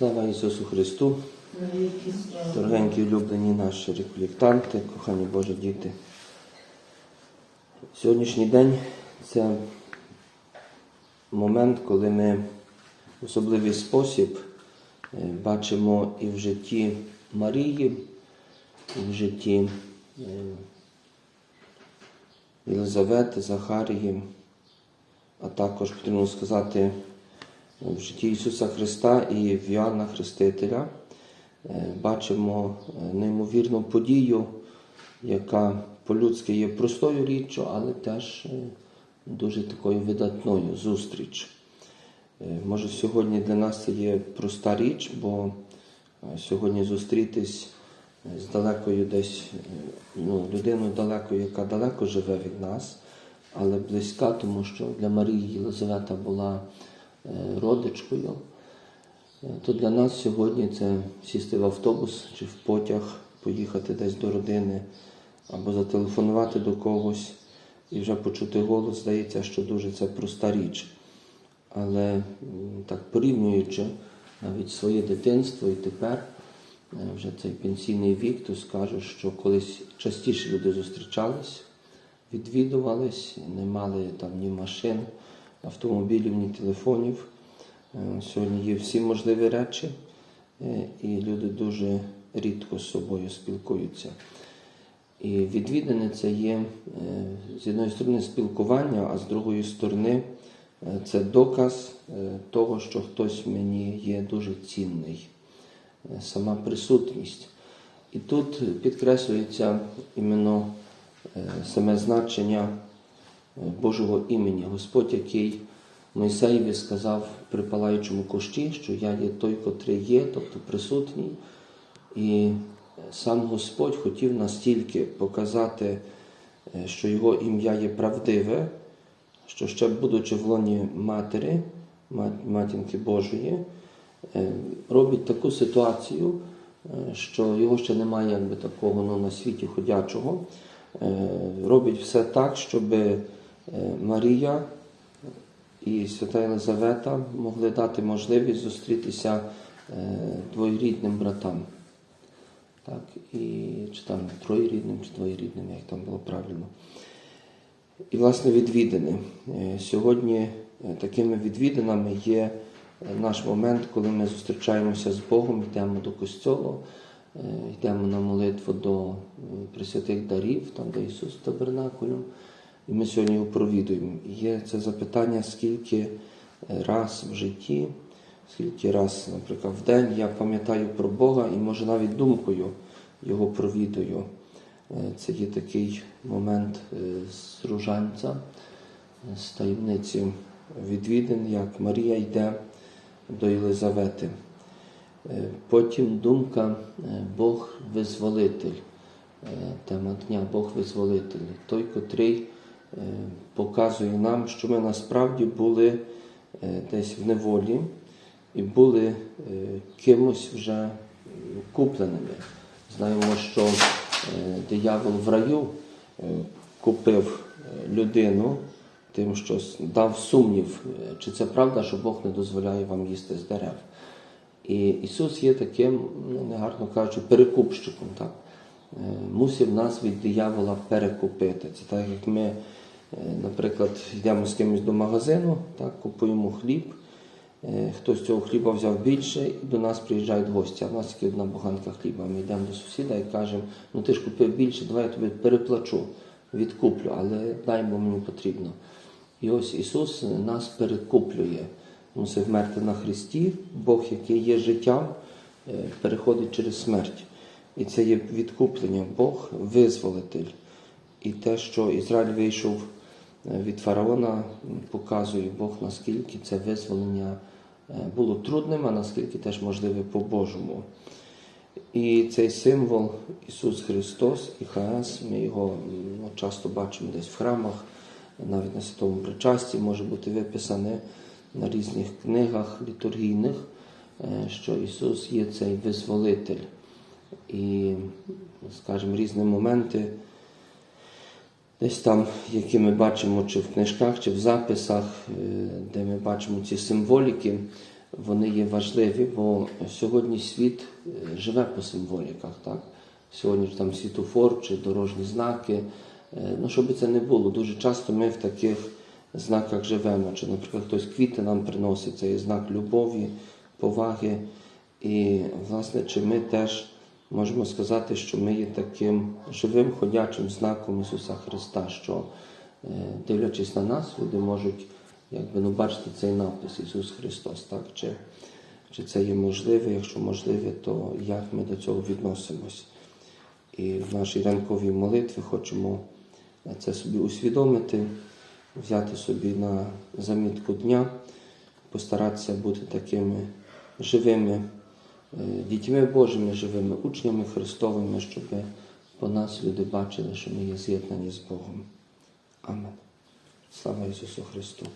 Слава Ісусу Христу! Дорогенькі улюблені наші реколектанти, кохані Божі діти. Сьогоднішній день це момент, коли ми в особливий спосіб е, бачимо і в житті Марії, і в житті е, Єлизавети, Захарії, а також потрібно сказати в житті Ісуса Христа і в Йоанна Хрестителя. Е, Бачимо е, неймовірну подію, яка по-людськи є простою річчю, але теж е, дуже такою видатною зустріч. Може, сьогодні для нас це є проста річ, бо сьогодні зустрітись з далекою десь ну, людиною далекою, яка далеко живе від нас, але близька, тому що для Марії Єлизавета була родичкою. Е, То для нас сьогодні це сісти в автобус чи в потяг, поїхати десь до родини або зателефонувати до когось і вже почути голос, здається, що дуже це проста річ. Але так порівнюючи навіть своє дитинство і тепер, е, вже цей пенсійний вік, то скажу, що колись частіше люди зустрічались, відвідувались, не мали там ні машин, автомобілів, ні телефонів. Е, Сьогодні є всі можливі речі, е, і люди дуже рідко з собою спілкуються. І відвідини це є е, з однієї сторони спілкування, а з другої сторони це доказ того, що хтось мені є дуже цінний, сама присутність. І тут підкреслюється іменно саме значення Божого імені, Господь, який Мойсеєві сказав при палаючому кущі, що я є той, котрий є, тобто присутній. І сам Господь хотів настільки показати, е, що його ім'я є правдиве, що ще будучи в лоні матері, матінки Божої, е, робить таку ситуацію, е, що його ще немає якби такого ну, на світі ходячого. Робить все так, щоб Марія і Свята Єлизавета могли дати можливість зустрітися е, двоюрідним братам. Так, і, чи там троєрідним, чи двоєрідним, як там було правильно. І, власне, відвідини. Е, Сьогодні е, такими відвідинами є е, наш момент, коли ми зустрічаємося з Богом, йдемо до костьолу, е, йдемо на молитву до е, пресвятих дарів, там, де Ісус табернакулем, і ми сьогодні його провідуємо. Є це запитання, скільки е, раз в житті, скільки раз, наприклад, в день я пам'ятаю про Бога і може навіть думкою його провідую. Е, Це є такий момент е, з ружанця, з таємниці відвідин, як Марія йде до Єлизавети. Потім думка Бог визволитель. Тема дня Бог визволитель. Той, котрий показує нам, що ми насправді були е, десь в неволі і були е, кимось вже купленими. Знаємо, що е, диявол в раю е, купив е, людину тим, що дав сумнів, е, чи це правда, що Бог не дозволяє вам їсти з дерев. І Ісус є таким, ну, негарно кажучи, перекупщиком. Так? Е, Мусив нас від диявола перекупити. Це так, як ми, е, наприклад, йдемо з кимось до магазину, так, купуємо хліб, е, хтось цього хліба взяв більше, і до нас приїжджають гості, а в нас тільки одна буханка хліба. Ми йдемо до сусіда і кажемо, ну ти ж купив більше, давай я тобі переплачу, відкуплю, але дай, бо мені потрібно. І ось Ісус нас перекуплює. Мусив вмерти на Христі, Бог, який є життям, е, переходить через смерть. І це є відкуплення, Бог визволитель. І те, що Ізраїль вийшов від фараона, показує Бог, наскільки це визволення е, було трудним, а наскільки теж можливе по-божому. І цей символ Ісус Христос і Хаас, ми його ну, часто бачимо десь в храмах, навіть на святому причасті може бути виписане на різних книгах літургійних, е, що Ісус є цей визволитель. І, скажімо, різні моменти, десь там, які ми бачимо чи в книжках, чи в записах, е, де ми бачимо ці символіки, вони є важливі, бо сьогодні світ е, живе по символіках. Так? Сьогодні ж там світофор чи дорожні знаки. Е, Ну, щоб це не було, дуже часто ми в таких знаках живемо. Чи, наприклад, хтось квіти нам приносить, це є знак любові, поваги. І, власне, чи ми теж можемо сказати, що ми є таким живим ходячим знаком Ісуса Христа, що, е, дивлячись на нас, люди можуть якби, ну, бачити цей напис Ісус Христос. Так? Чи, чи це є можливе? Якщо можливе, то як ми до цього відносимось? І в нашій ранковій молитві хочемо це собі усвідомити, взяти собі на замітку дня, постаратися бути такими живими е, дітьми Божими, живими учнями Христовими, щоб по нас люди бачили, що ми є з'єднані з Богом. Амен. Слава Ісусу Христу!